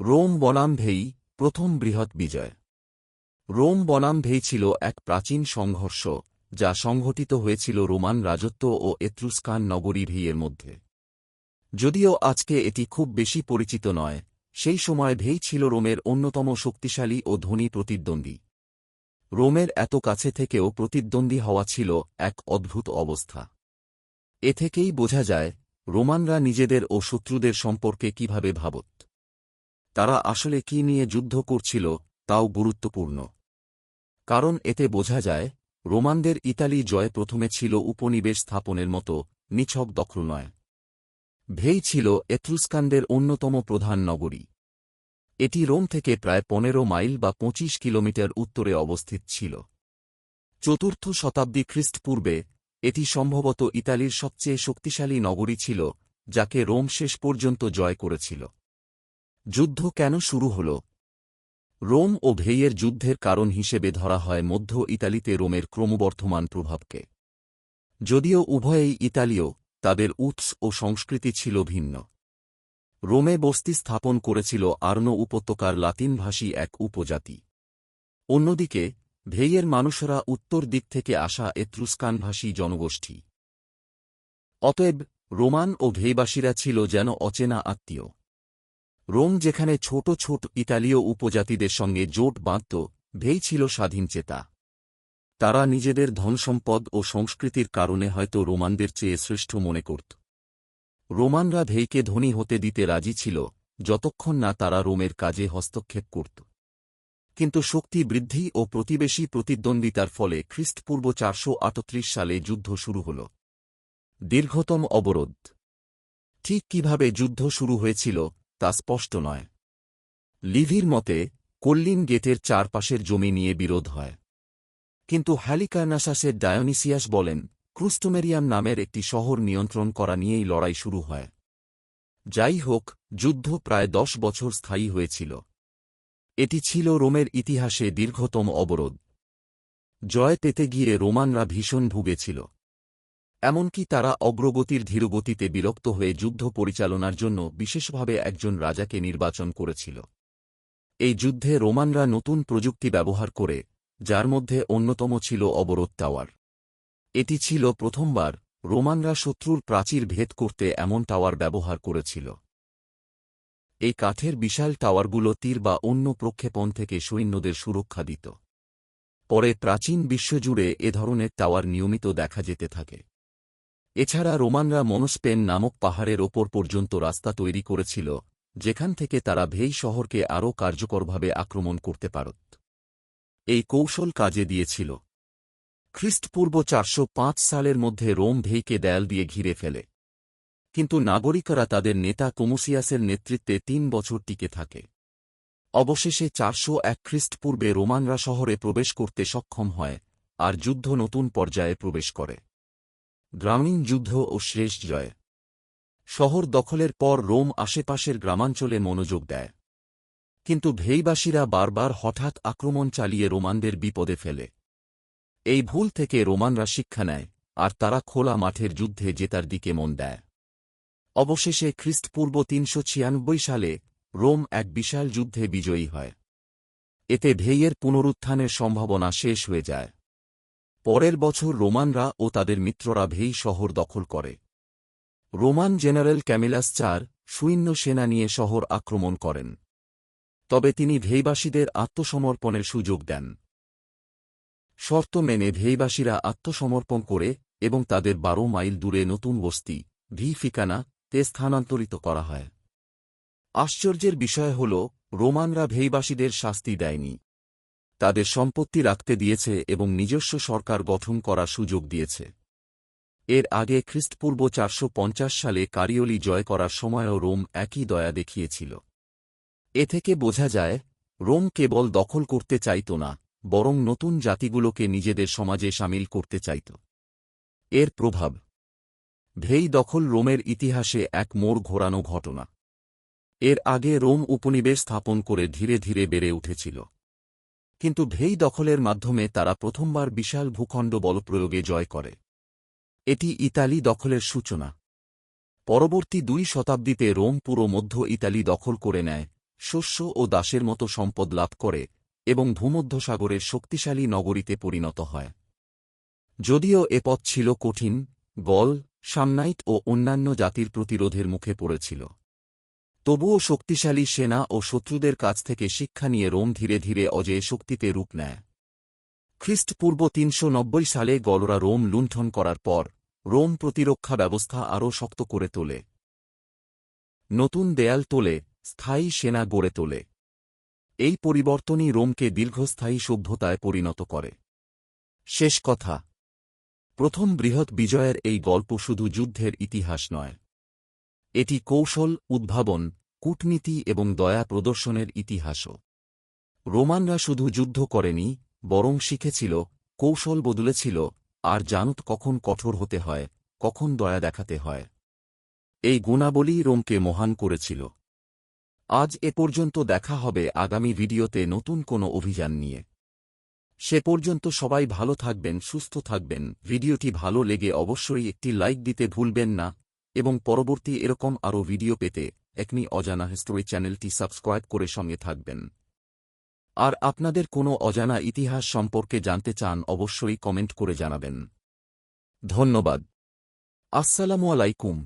Rome বনাম ভেই প্রথম বৃহৎ বিজয়। রোম বনাম ভেই ছিল এক প্রাচীন সংঘর্ষ, যা সংঘটিত হয়েছিল রোমান রাজত্ব ও এত্রুস্কান নগরী ভেইয়ের মধ্যে। যদিও আজকে এটি খুব বেশি পরিচিত নয়, সেই সময় ভেই ছিল রোমের অন্যতম শক্তিশালী ও ধনী প্রতিদ্বন্দ্বী। রোমের এত কাছে থেকেও প্রতিদ্বন্দ্বী হওয়া ছিল এক অদ্ভুত অবস্থা। এ থেকেই বোঝা যায়, রোমানরা নিজেদের ও শত্রুদের সম্পর্কে কীভাবে ভাবত। তারা আসলে কি নিয়ে যুদ্ধ করছিল, তাও গুরুত্বপূর্ণ। কারণ এতে বোঝা যায়, রোমানদের ইতালি জয় প্রথমে ছিল উপনিবেশ স্থাপনের মতো, নিছক দখল নয়। ভেই ছিল এত্রুস্কানদের অন্যতম প্রধান নগরী। এটি রোম থেকে প্রায় পনেরো মাইল বা পঁচিশ কিলোমিটার উত্তরে অবস্থিত ছিল। চতুর্থ শতাব্দী খ্রিস্টপূর্বে, এটি সম্ভবত ইতালির সবচেয়ে শক্তিশালী নগরী ছিল, যাকে রোম শেষ পর্যন্ত জয় করেছিল। যুদ্ধ কেন শুরু হল? রোম ও ভেইয়ের যুদ্ধের কারণ হিসেবে ধরা হয় মধ্য ইতালিতে রোমের ক্রমবর্ধমান প্রভাবকে। যদিও উভয়েই ইতালীয়, তাদের উৎস ও সংস্কৃতি ছিল ভিন্ন। রোমে বস্তি স্থাপন করেছিল আর্ন উপত্যকার লাতিনভাষী এক উপজাতি। অন্যদিকে, ভেইয়ের মানুষরা উত্তর দিক থেকে আসা এত্রুস্কানভাষী জনগোষ্ঠী। অতএব, রোমান ও ভেইবাসীরা ছিল যেন অচেনা আত্মীয়। রোম যেখানে ছোট ছোট ইতালীয় উপজাতিদের সঙ্গে জোট বাঁধত, ভেই ছিল স্বাধীন চেতা। তারা নিজেদের ধনসম্পদ ও সংস্কৃতির কারণে হয়তো রোমানদের চেয়ে শ্রেষ্ঠ মনে করত। রোমানরা ভেইকে ধনী হতে দিতে রাজি ছিল, যতক্ষণ না তারা রোমের কাজে হস্তক্ষেপ করত। কিন্তু শক্তি বৃদ্ধি ও প্রতিবেশী প্রতিদ্বন্দ্বিতার ফলে খ্রিস্টপূর্ব চারশো আটত্রিশ সালে যুদ্ধ শুরু হল। দীর্ঘতম অবরোধ। ঠিক কীভাবে যুদ্ধ শুরু হয়েছিল তা স্পষ্ট নয়। লিভির মতে, কল্লিন গেটের চারপাশের জমি নিয়ে বিরোধ হয়। কিন্তু হ্যালিকার্নাসাসের ডায়োনিসিয়াস বলেন, ক্রুস্টোমেরিয়াম নামের একটি শহর নিয়ন্ত্রণ করা নিয়েই লড়াই শুরু হয়। যাই হোক, যুদ্ধ প্রায় দশ বছর স্থায়ী হয়েছিল। এটি ছিল রোমের ইতিহাসে দীর্ঘতম অবরোধ। জয় পেতে গিয়ে রোমানরা ভীষণ ভুগেছিল। এমনকি তারা অগ্রগতির ধীরগতিতে বিরক্ত হয়ে যুদ্ধ পরিচালনার জন্য বিশেষভাবে একজন রাজাকে নির্বাচন করেছিল। এই যুদ্ধে রোমানরা নতুন প্রযুক্তি ব্যবহার করে, যার মধ্যে অন্যতম ছিল অবরোধ টাওয়ার। এটি ছিল প্রথমবার রোমানরা শত্রুর প্রাচীর ভেদ করতে এমন টাওয়ার ব্যবহার করেছিল। এই কাঠের বিশাল টাওয়ারগুলো তীর বা অন্য প্রক্ষেপণ থেকে সৈন্যদের সুরক্ষা দিত। পরে প্রাচীন বিশ্বজুড়ে এ ধরনের টাওয়ার নিয়মিত দেখা যেতে থাকে। এছাড়া রোমানরা মনস্পেন নামক পাহাড়ের ওপর পর্যন্ত রাস্তা তৈরি করেছিল, যেখান থেকে তারা ভেই শহরকে আরও কার্যকরভাবে আক্রমণ করতে পারত। এই কৌশল কাজে দিয়েছিল। খ্রিস্টপূর্ব চারশো পাঁচ সালের মধ্যে রোম ভেইকে দেয়াল দিয়ে ঘিরে ফেলে। কিন্তু নাগরিকরা তাদের নেতা কোমোসিয়াসের নেতৃত্বে তিন বছর টিকে থাকে। অবশেষে চারশো এক খ্রিস্টপূর্বে রোমানরা শহরে প্রবেশ করতে সক্ষম হয়, আর যুদ্ধ নতুন পর্যায়ে প্রবেশ করে। গ্রামীণ যুদ্ধ ও শেষ জয়। শহর দখলের পর রোম আশেপাশের গ্রামাঞ্চলে মনোযোগ দেয়। কিন্তু ভেইবাসীরা বারবার হঠাৎ আক্রমণ চালিয়ে রোমানদের বিপদে ফেলে। এই ভুল থেকে রোমানরা শিক্ষা নেয়, আর তারা খোলা মাঠের যুদ্ধে জেতার দিকে মন দেয়। অবশেষে খ্রিস্টপূর্ব তিনশো ছিয়ানব্বই সালে রোম এক বিশাল যুদ্ধে বিজয়ী হয়। এতে ভেইয়ের পুনরুত্থানের সম্ভাবনা শেষ হয়ে যায়। পরের বছর রোমানরা ও তাদের মিত্ররা ভেই শহর দখল করে। রোমান জেনারেল ক্যামিলাস চার সুইন্য সেনা নিয়ে শহর আক্রমণ করেন। তবে তিনি ভেইবাসীদের আত্মসমর্পণের সুযোগ দেন। শর্ত মেনে ভেইবাসীরা আত্মসমর্পণ করে এবং তাদের বারো মাইল দূরে নতুন বস্তি, ভি ফিকানা, তে স্থানান্তরিত করা হয়। আশ্চর্যের বিষয় হল, রোমানরা ভেইবাসীদের শাস্তি দেয়নি। তাদের সম্পত্তি রাখতে দিয়েছে এবং নিজস্ব সরকার গঠন করার সুযোগ দিয়েছে। এর আগে খ্রিস্টপূর্ব চারশো পঞ্চাশ সালে কারিওলি জয় করার সময়ও রোম একই দয়া দেখিয়েছিল। এ থেকে বোঝা যায়, রোম কেবল দখল করতে চাইত না, বরং নতুন জাতিগুলোকে নিজেদের সমাজে সামিল করতে চাইত। এর প্রভাব। ভেই দখল রোমের ইতিহাসে এক মোড় ঘোরানো ঘটনা। এর আগে রোম উপনিবেশ স্থাপন করে ধীরে ধীরে বেড়ে উঠেছিল। কিন্তু ভেই দখলের মাধ্যমে তারা প্রথমবার বিশাল ভূখণ্ড বলপ্রয়োগে জয় করে। এটি ইতালি দখলের সূচনা। পরবর্তী দুই শতাব্দীতে রোম পুরো মধ্য ইতালি দখল করে নেয়, শস্য ও দাসের মতো সম্পদ লাভ করে এবং ভূমধ্যসাগরের শক্তিশালী নগরীতে পরিণত হয়। যদিও এ পথ ছিল কঠিন, গল, সামনাইট ও অন্যান্য জাতির প্রতিরোধের মুখে পড়েছিল। তবুও শক্তিশালী সেনা ও শত্রুদের কাছ থেকে শিক্ষা নিয়ে রোম ধীরে ধীরে অজেয় শক্তিতে রূপ নেয়। খ্রিস্টপূর্ব তিনশো নব্বই সালে গলরা রোম লুণ্ঠন করার পর, রোম প্রতিরক্ষা ব্যবস্থা আরও শক্ত করে তোলে। নতুন দেয়াল তোলে, স্থায়ী সেনা গড়ে তোলে। এই পরিবর্তনই রোমকে দীর্ঘস্থায়ী সভ্যতায় পরিণত করে। শেষ কথা। প্রথম বৃহৎ বিজয়ের এই গল্প শুধু যুদ্ধের ইতিহাস নয়। এটি কৌশল, উদ্ভাবন, কূটনীতি এবং দয়া প্রদর্শনের ইতিহাসও। রোমানরা শুধু যুদ্ধ করেনি, বরং শিখেছিল, কৌশল বদলেছিল, আর জানত কখন কঠোর হতে হয়, কখন দয়া দেখাতে হয়। এই গুণাবলী রোমকে মহান করেছিল। আজ এ পর্যন্ত দেখা হবে আগামী ভিডিওতে নতুন কোনো অভিযান নিয়ে। সে পর্যন্ত সবাই ভালো থাকবেন, সুস্থ থাকবেন। ভিডিওটি ভালো লেগে অবশ্যই একটি লাইক দিতে ভুলবেন না। এবং পরবর্তী এরকম আরও ভিডিও পেতে একনি অজানা হিস্টোরি চ্যানেলটি সাবস্ক্রাইব করে সঙ্গে থাকবেন। আর আপনাদের কোনো অজানা ইতিহাস সম্পর্কে জানতে চান অবশ্যই কমেন্ট করে জানাবেন। ধন্যবাদ। আসসালামু আলাইকুম।